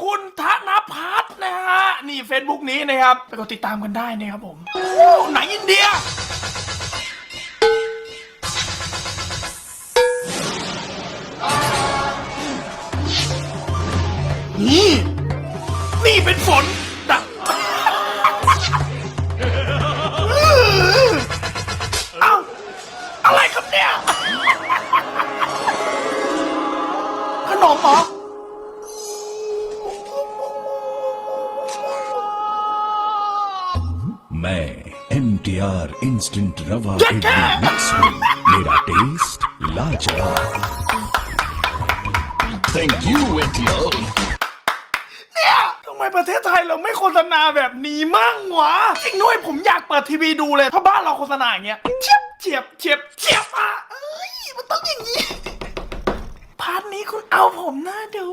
คุณธนพัฒน์นะฮะ นี่ Facebook นี้นะครับ ไปกดติดตามกันได้นะครับผมโอ้ไหนอินเดียนี่นี่เป็นฝนดักเอ้าอะไรครับเนี่ย ขนมเหรอ मैं M T R instant रवा क्या इडली क्या? मिक्स में मेरा टेस्ट लाजवाब थैंक यू एनटीआर เนี่ยทำไมประเทศไทยเราไม่โฆษณาแบบนี้มั่งวะ จริงด้วยผมอยากเปิดทีวีดูเลย ถ้าบ้านเราโฆษณาอย่างเงี้ยเฉียบเฉียบเฉียบเฉียบอ่ะเอ้ย มันต้องอย่างนี้ พาร์ทนี้คุณเอาผมหน้าดู